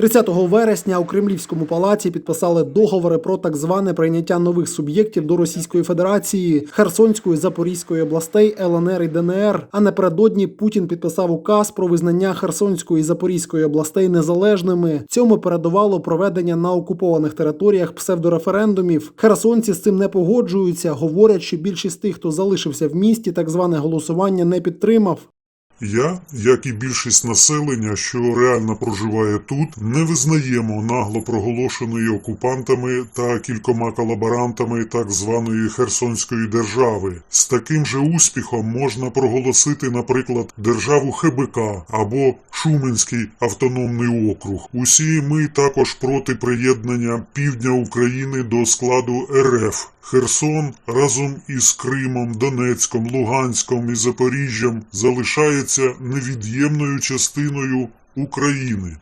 30 вересня у Кремлівському палаці підписали договори про так зване прийняття нових суб'єктів до Російської Федерації, Херсонської, Запорізької областей, ЛНР і ДНР. А напередодні Путін підписав указ про визнання Херсонської Запорізької областей незалежними. Цьому передувало проведення на окупованих територіях псевдореферендумів. Херсонці з цим не погоджуються. Говорять, що більшість тих, хто залишився в місті, так зване голосування не підтримав. Я, як і більшість населення, що реально проживає тут, не визнаємо нагло проголошеної окупантами та кількома колаборантами так званої Херсонської держави. З таким же успіхом можна проголосити, наприклад, державу ХБК або Шуменський автономний округ. Усі ми також проти приєднання півдня України до складу РФ. Херсон разом із Кримом, Донецьком, Луганськом і Запоріжжям залишається невід'ємною частиною України.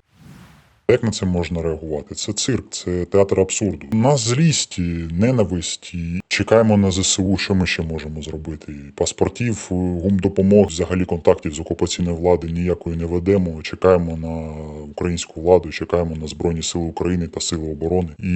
Як на це можна реагувати? Це цирк, це театр абсурду. У нас злість, ненависть, чекаємо на ЗСУ, що ми ще можемо зробити. І Паспортів, гумдопомог, взагалі контактів з окупаційною владою ніякої не ведемо. Чекаємо на українську владу, чекаємо на Збройні Сили України та Сили оборони. І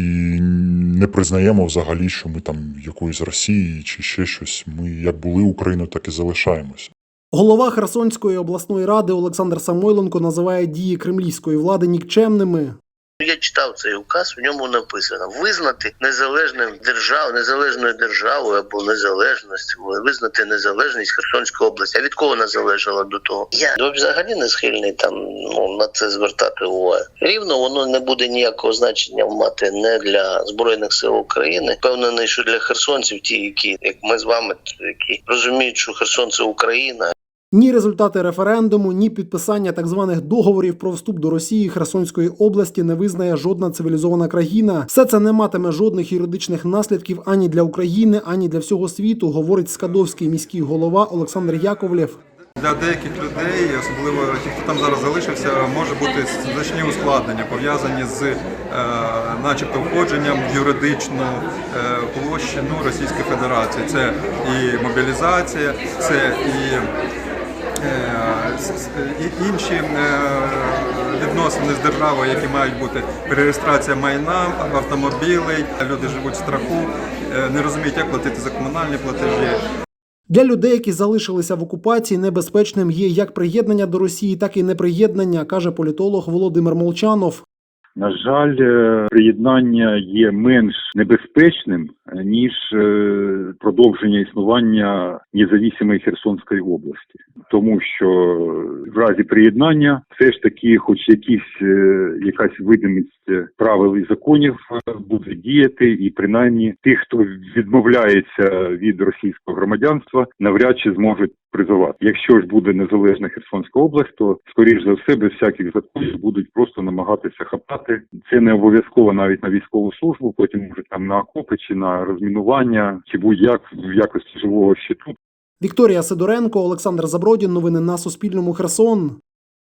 не признаємо взагалі, що ми там якоїсь Росії чи ще щось. Ми як були Україною, так і залишаємося. Голова Херсонської обласної ради Олександр Самойленко називає дії кремлівської влади нікчемними. Я читав цей указ, в ньому написано визнати незалежним держав, незалежною державою або незалежність, визнати незалежність Херсонської області. А від кого вона залежала до того? Я ну, взагалі не схильний там ну, на це звертати увагу. Рівно воно не буде ніякого значення мати не для збройних сил України. Впевнений, що для херсонців, ті, які як ми з вами, які розуміють, що Херсон це Україна, Ні результати референдуму, ні підписання так званих договорів про вступ до Росії Херсонської області не визнає жодна цивілізована країна. Все це не матиме жодних юридичних наслідків ані для України, ані для всього світу, говорить скадовський міський голова Олександр Яковлєв. Для деяких людей, особливо ті, хто там зараз залишився, може бути значні ускладнення пов'язані з, е, начебто, входженням в юридичну е, площину Російської Федерації. Це і мобілізація, це і інші е, відносини з державою, які мають бути перереєстрація майна, автомобілей. Люди живуть в страху, е, не розуміють, як платити за комунальні платежі. Для людей, які залишилися в окупації, небезпечним є як приєднання до Росії, так і неприєднання, каже політолог Володимир Молчанов. На жаль, е, приєднання є менш небезпечним ніж е, продовження існування незалежної Херсонської області, тому що в разі приєднання все ж таки, хоч якісь е, якась видимість е, правил і законів е, буде діяти, і принаймні тих, хто відмовляється від російського громадянства, навряд чи зможуть призивати. Якщо ж буде незалежна Херсонська область, то скоріш за все без всяких законів будуть просто намагатися хапати. Це не обов'язково навіть на військову службу, потім може там на окопи чи на розмінування, чи будь-як в якості живого щиту. Вікторія Сидоренко, Олександр Забродін. Новини на Суспільному. Херсон.